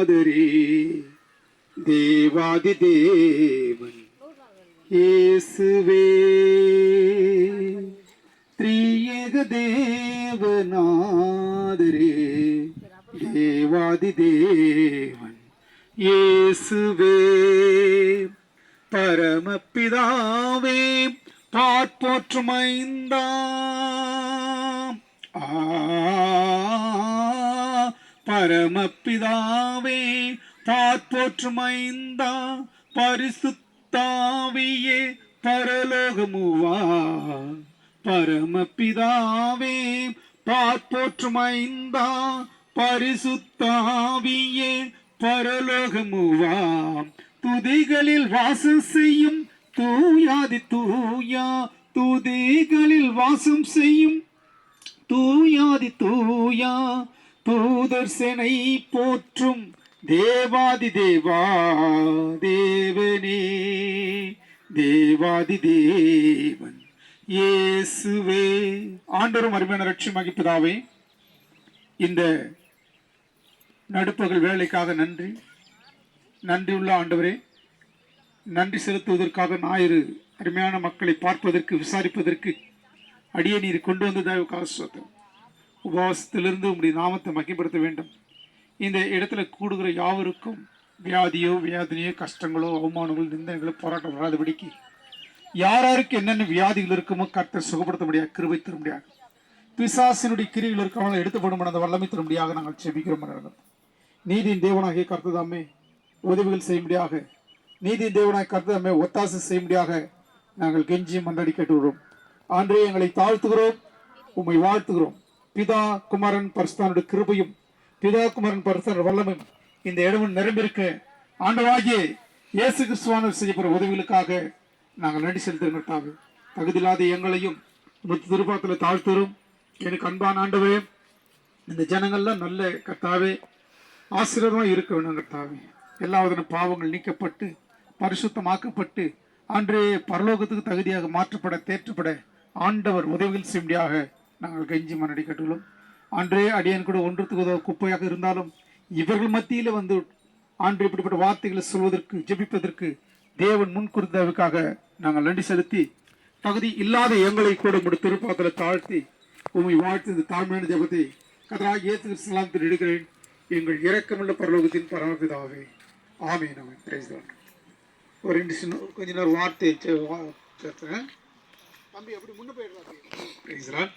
நாதரே தேவாதி தேவன் இயேசுவே. திரியேக தேவநாதரே தேவாதி தேவன் இயேசுவே. பரமபிதாவே பார்ப்போற்றும் ஆ. பரமபிதாவே பார்ப்போற்றும் ஐந்தா பரிசுத்தாவியே பரலோகமுவா. பரமபிதாவே பார்ப்போற்றும் ஐந்தா பரிசுத்தாவியே பரலோகமுவா. துதிகளில் வாசம் செய்யும் தூயாதி தூயா துதிகளில் வாசம் செய்யும் தூயாதி தூயா தூதர்சனை போற்றும் தேவாதி தேவா தேவனே தேவாதி தேவன் இயேசுவே. ஆண்டரும் அருமையான ரட்சமாகி பிதாவே இந்த நடுப்பகல் வேலைக்காக நன்றி. நன்றியுள்ள ஆண்டவரே. நன்றி செலுத்துவதற்காக ஞாயிறு அருமையான மக்களை பார்ப்பதற்கு விசாரிப்பதற்கு அடியே நீர் கொண்டு வந்ததாக சோத்திரம் உபவாசத்திலிருந்து உங்களுடைய நாமத்தை மகிப்படுத்த வேண்டும். இந்த இடத்துல கூடுகிற யாவருக்கும் வியாதியோ வியாதினியோ கஷ்டங்களோ அவமானங்களோ நிந்தனைகளோ போராட்டம் வராதபடிக்கு யார் யாருக்கு என்னென்ன வியாதிகள் இருக்குமோ கர்த்தர் சுகப்படுத்த முடியாது கிருபை தர முடியாது பிசாசினுடைய கிரிகள் இருக்கவங்களை எடுத்துப்படும் அந்த வல்லமை தர நாங்கள் செபிக்கிறோம் நீதியின் தேவனாகிய கர்த்ததாமே உதவிகள் செய்ய முடியாக நீதியின் தேவனாய் கர்த்ததாமே ஒத்தாசை செய்ய முடியாக நாங்கள் கெஞ்சி மன்றடி கேட்டுகிறோம் ஆண்டே எங்களை தாழ்த்துகிறோம் உம்மை வாழ்த்துகிறோம். பிதா குமாரன் பரிசுத்தானுடைய கிருபையும் பிதா குமாரன் பரிசுத்தான வல்லமையும் இந்த இடமும் நிரம்பியிருக்க. ஆண்டவாகிய இயேசு கிறிஸ்துவானவர் செய்யப்படுற உதவிகளுக்காக நாங்கள் நன்றி செலுத்துகிறோம் தகுதியில்லாத எங்களையும் முத்து திருப்பாத்தில் தாழ்த்தரும். எனக்கு அன்பான ஆண்டவே இந்த ஜனங்கள்லாம் நல்ல கர்த்தாவே ஆசிரியமாக இருக்க வேணும் கர்த்தாவே. எல்லா விதமான பாவங்கள் நீக்கப்பட்டு பரிசுத்தமாக்கப்பட்டு அன்றே பரலோகத்துக்கு தகுதியாக மாற்றப்பட தேற்றப்பட ஆண்டவர் உதவிகள் செய்யும்படியாக நாங்கள் கெஞ்சி மன்னடி கட்டுள்ளோம். அன்றே அடியன் கூட ஒன்றுத்துக்கு உதவ குப்பையாக இருந்தாலும் இவர்கள் மத்தியில் வந்து ஆண்டு இப்படிப்பட்ட வார்த்தைகளை சொல்வதற்கு ஜெபிப்பதற்கு தேவன் முன்குறித்ததற்காக நாங்கள் நன்றி செலுத்தி தகுதி இல்லாத எங்களை கூட உங்களுடைய திருப்பாத்தில் தாழ்த்தி உண்மை வாழ்த்து இந்த தாழ்மையான ஜெபத்தை கதராக இயேசு கிறிஸ்துலாம் எடுக்கிறேன் எங்கள் இரக்கமுள்ள பரலோகத்தின் பரமபிதாவே. ஆமே நம்ம பிரைஸ் ஒரு ரெண்டு சின்ன கொஞ்ச நேரம் வார்த்தை சேர்த்துறேன் தம்பி அப்படி முன்ன போயிடலாம்